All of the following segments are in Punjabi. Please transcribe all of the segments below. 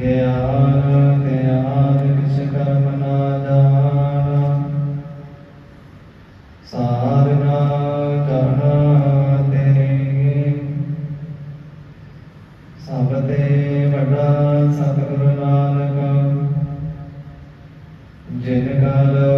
ਗਿਆਨ ਗਿਆਨ ਕਿਛ ਕਰਮ ਨਾ ਜਾਣਾ। ਸਾਰਨਾ ਕਰਨਾ ਤੇਰੇ। ਸਭ ਤੇ ਵੱਡਾ ਸਤਿਗੁਰੂ ਨਾਨਕ, ਜਿਨ ਗਲ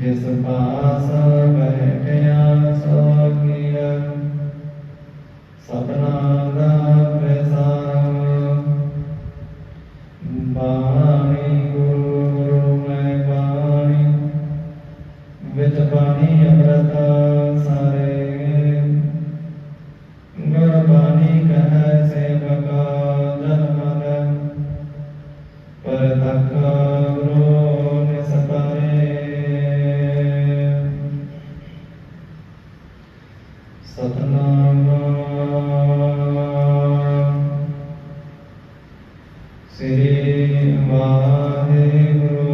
Yes, sir. ਵਾਹਿਗੁਰੂ।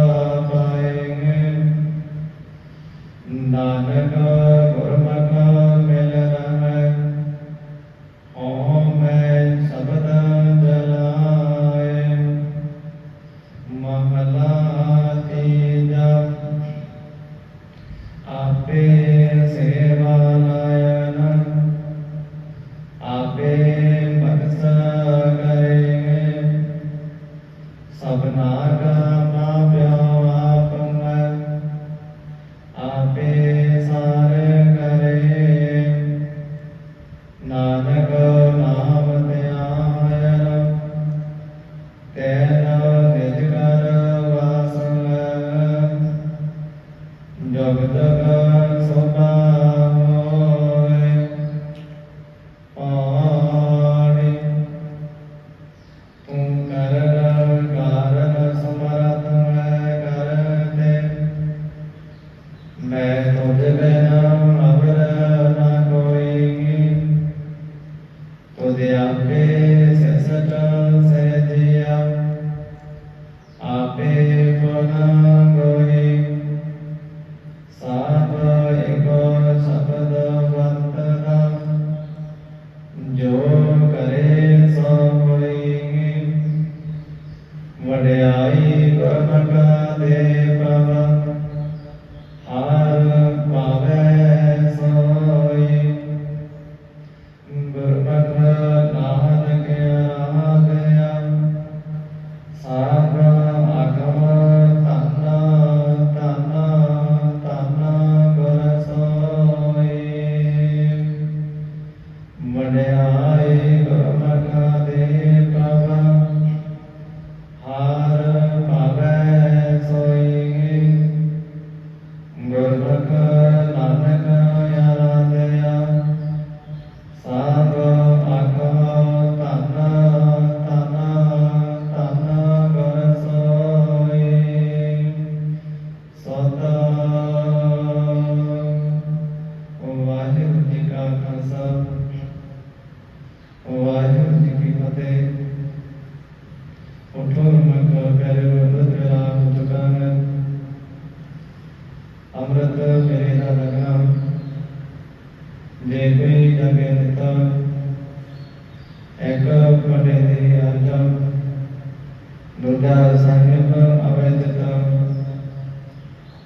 ਦੂਜਾ ਸਾਹਿਬ ਅਵੈਦਿਤ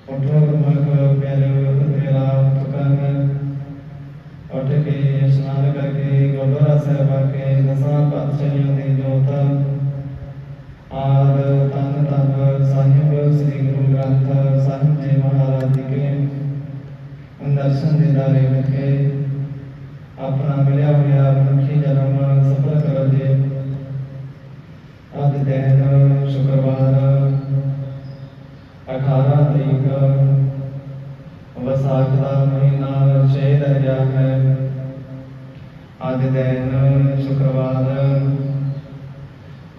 ਉਠੋ ਮਗ ਪਿਆਰੇ ਤੇਰਾ ਤੁਕਨ ਉੱਠ ਕੇ ਇਸ਼ਨਾਨ ਕਰਕੇ ਗੁਰਦੁਆਰਾ ਸਾਹਿਬ ਆ ਕੇ ਦਸਾਂ ਪਾਤਸ਼ਾਹੀਆਂ ਦੀ ਜੋਤ। ਆਦ ਤਨ ਤਨ ਸਾਹਿਬ ਸ੍ਰੀ ਗੁਰੂ ਗ੍ਰੰਥ ਸਾਹਿਬ ਜੀ ਮਹਾਰਾਜ ਜੀ ਕੇ ਦਰਸ਼ਨ ਦੀਦਾਰੇ ਵਿਖੇ ਅੱਜ ਦਿਨ ਸ਼ੁੱਕਰਵਾਰ।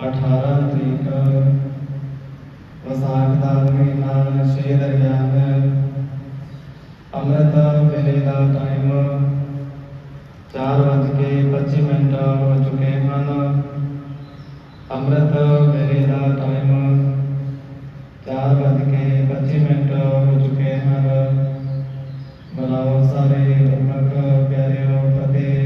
18 ਤਰੀਕ, ਵਸਾਖ ਦਾ ਮਹੀਨਾ ਛੇ ਦਰਮਿਆਨ। ਅੰਮ੍ਰਿਤ ਵੇਲੇ ਦਾ ਟਾਈਮ 4:25 ਮਿੰਟ ਹੋ ਚੁੱਕੇ ਹਨ। ਅੰਮ੍ਰਿਤ ਵੇਲੇ ਦਾ ਟਾਈਮ 4:25 ਮਿੰਟ ਹੋ ਚੁੱਕੇ ਹਨ। ਬਲਾਓ ਸਾਰੇ ਰਮਕ ਪਿਆਰਿਓ, ਫਤਿਹ।